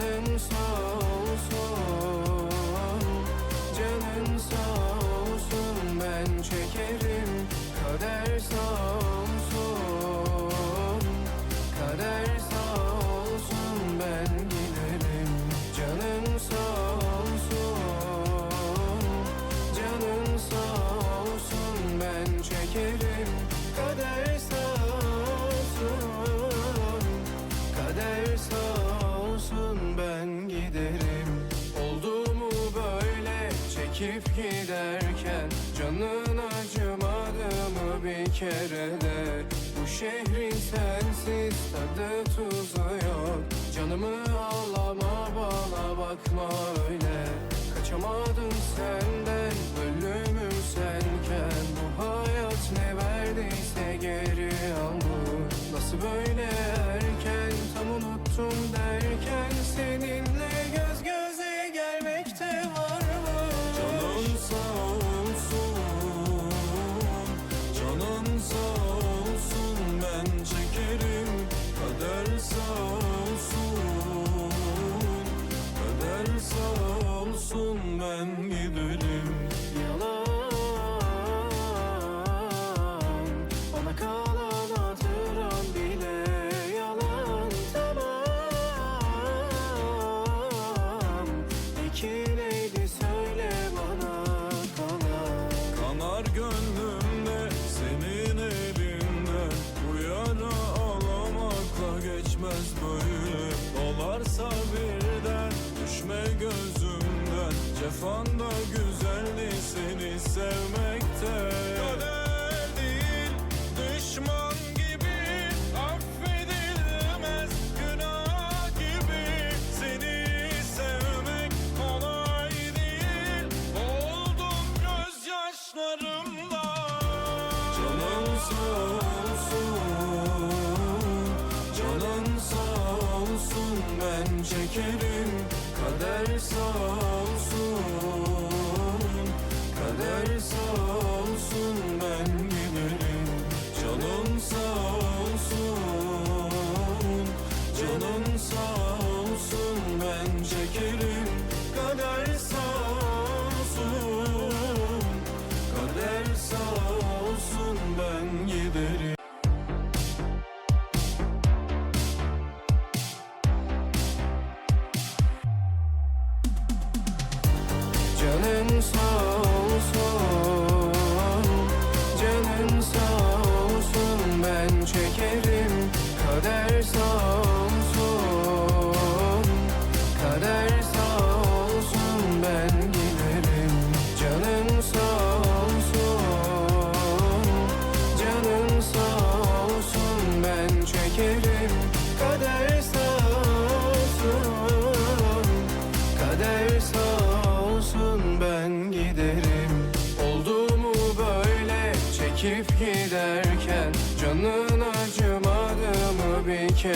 Gönlün sağ olsun kere Bu şehrin sensiz tadı tuzu yok. Canımı ağlama bana bakma öyle. Kaçamadın senden ölümüm senken. Bu hayat ne verdiyse geri almış Nasıl böyle erken tam unuttum derken senin göz bölüp dolarsa birden Düşme gözümden. Cefanda güzeldi seni sevmek çekerim. Kader sağ olsun Kader sağ olsun.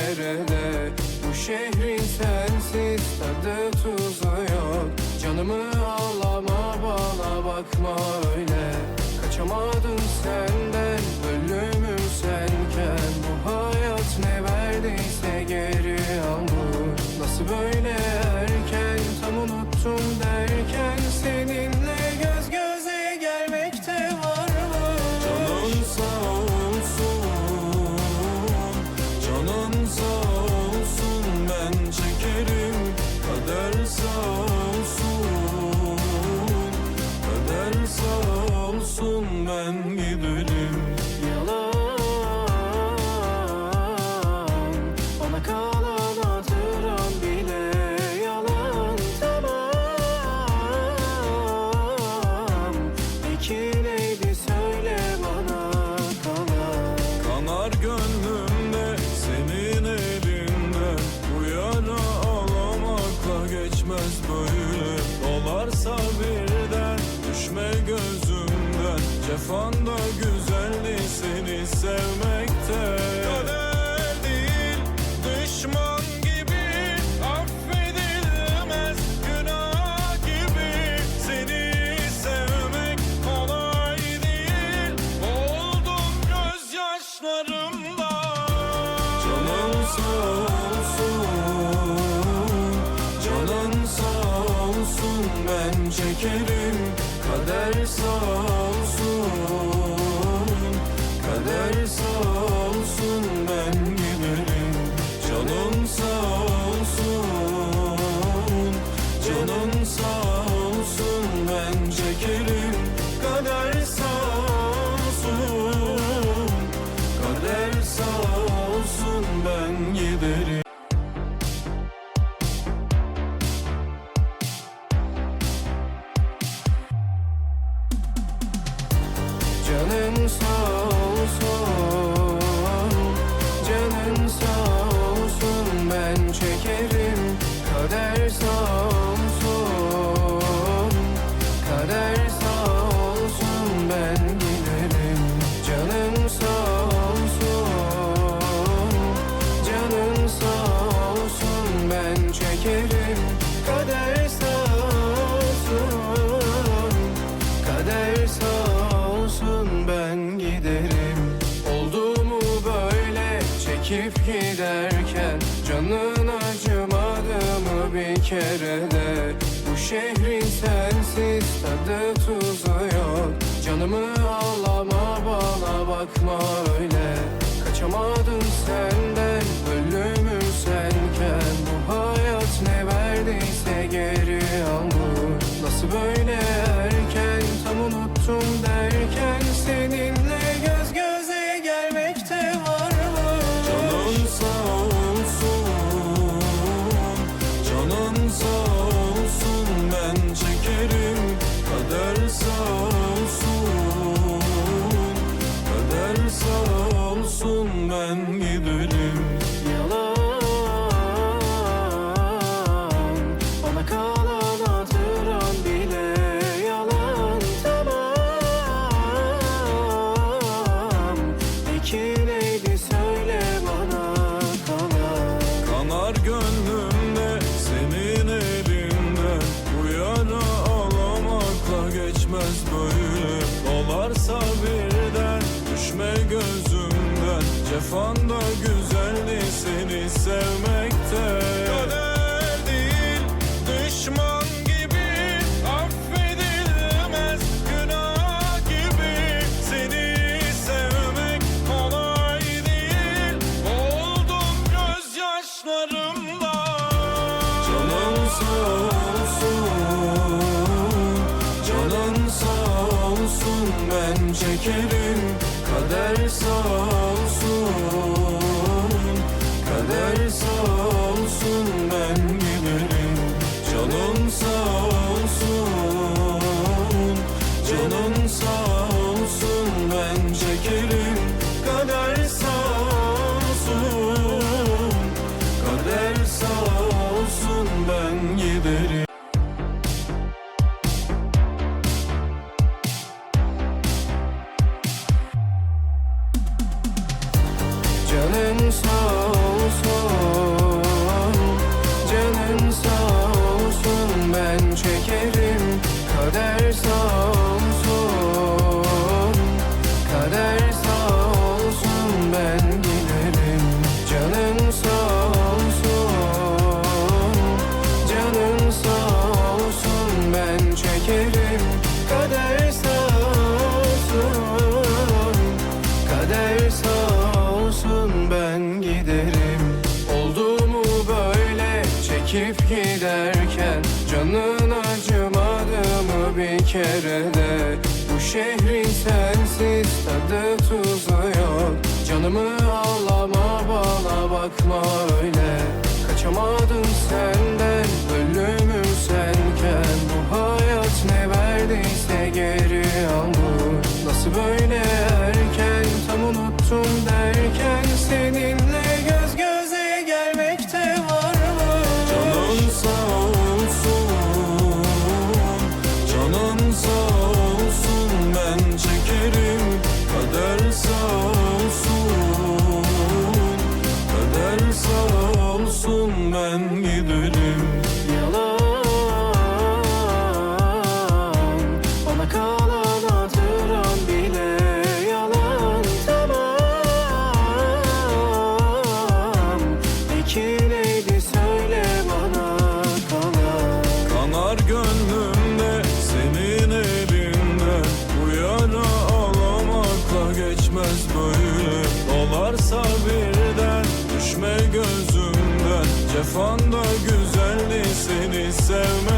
nerede Bu şehrin sensiz tadı tuzu yok. Canımı ağlama bana bakma. Bitmez böyle dolarsa birden. Düşme gözümden Cefanda güzeldi seni sevmekte. Kader çekerim Kader sağ olsun Kader sağ olsun çekip giderken Canın acımadı mı bir kere de? Bu şehrin sensiz tadı tuzu yok. Canımı ağlama bana bakma öyle. Kaçamadım senden ben giderim Yalan. Bana kalan bile yalan. Tamam. Peki neydi? Söyle bana. Kanar. Gönlümde senin elinden Bu geçmez böyle Cefanda güzeldi seni sevmekte. Kader değil düşman gibi affedilmez. Günah gibi seni sevmek kolay değil. Oldum gözyaşlarımla Canım sağ olsun Canın sağ olsun. Ben çekerim Kader sağ ben bir kere de. Bu şehrin sensiz tadı tuzu yok. Canımı ağlama bana bakma öyle. Kaçamadım senden ölümü senken. Bu hayat ne verdiyse geri alır Nasıl böyle erken tam unuttum derken Seninle Yollarımız bölüm dolarsa birden Düşme gözümden. Cefanda güzeldi seni sevmek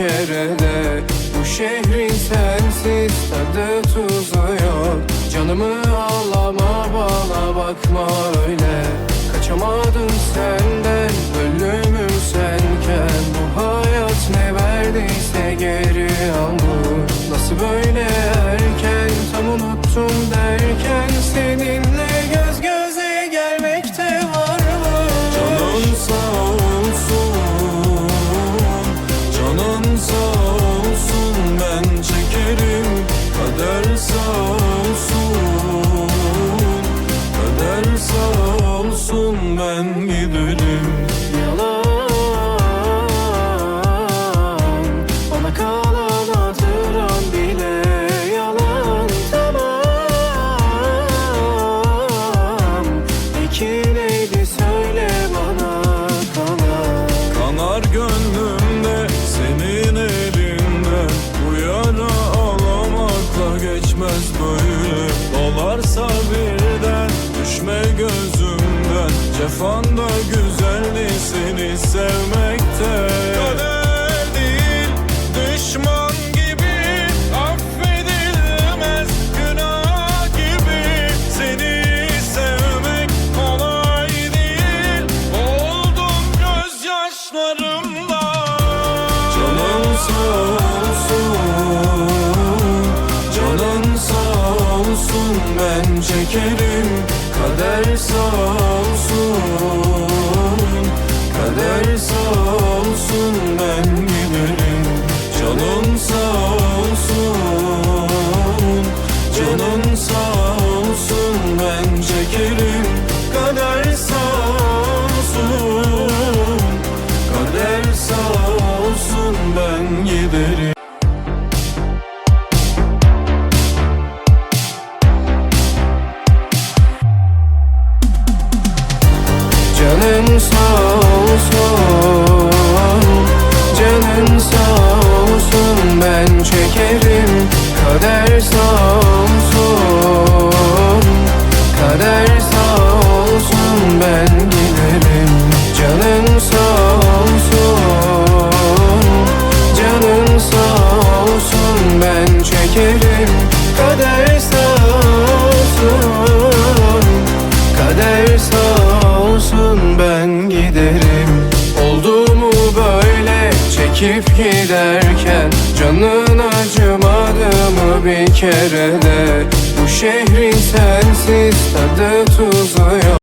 kerede. Bu şehrin sensiz tadı tuzu yok. Canımı ağlama bana bakma öyle. Kaçamadım senden Şefan da güzeldi seni sevmekte. Kader değil düşman gibi Affedilmez. Günah gibi Seni sevmek kolay değil. Oldum gözyaşlarımda Canım sağ olsun Canın sağ olsun. Ben çekerim kader sağ ben giderim. kere Bu şehrin sensiz tadı tuzu yok.